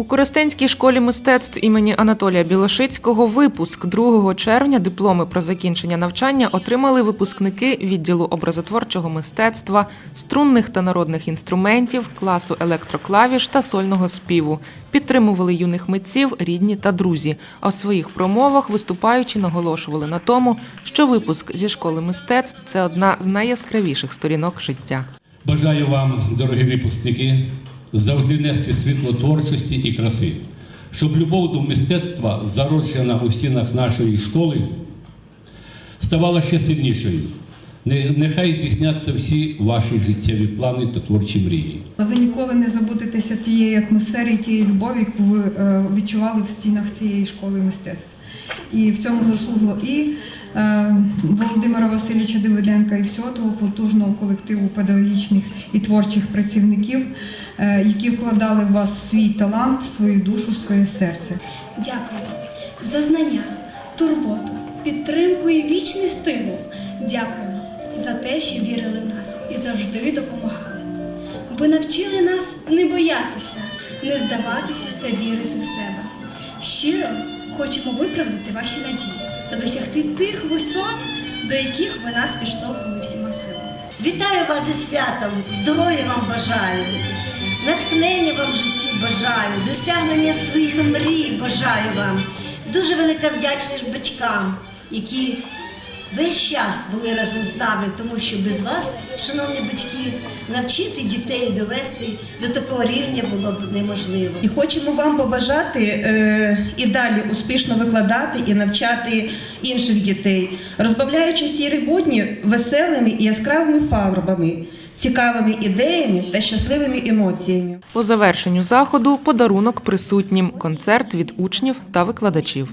У Коростенській школі мистецтв імені Анатолія Білошицького випуск 2 червня дипломи про закінчення навчання отримали випускники відділу образотворчого мистецтва, струнних та народних інструментів, класу електроклавіш та сольного співу. Підтримували юних митців, рідні та друзі. А в своїх промовах виступаючи наголошували на тому, що випуск зі школи мистецтв це одна з найяскравіших сторінок життя. Бажаю вам, дорогі випускники, завжди нести світло творчості і краси, щоб любов до мистецтва, зароджена у стінах нашої школи, ставала ще сильнішою. Не- Нехай здійсняться всі ваші життєві плани та творчі мрії. Ви ніколи не забудетеся тієї атмосфери тієї любові, яку ви е, відчували в стінах цієї школи мистецтв. І в цьому заслугу і е, Володимира Васильовича Давиденка, і всього того потужного колективу педагогічних і творчих працівників, е, які вкладали в вас свій талант, свою душу, своє серце. Дякую за знання, турботу, підтримку і вічний стимул. Дякуємо за те, що вірили в нас і завжди допомагали. Ви навчили нас не боятися, не здаватися та вірити в себе. Щиро хочемо виправдати ваші надії та досягти тих висот, до яких ви нас підштовхували всіма силами. Вітаю вас із святом, здоров'я вам бажаю, натхнення вам в житті бажаю, досягнення своїх мрій бажаю вам. Дуже велика вдячність батькам, які весь час були разом з нами, тому що без вас, шановні батьки, навчити дітей довести до такого рівня було б неможливо. І хочемо вам побажати е, і далі успішно викладати і навчати інших дітей, розбавляючи сірі будні веселими і яскравими фарбами, цікавими ідеями та щасливими емоціями. По завершенню заходу подарунок присутнім, концерт від учнів та викладачів.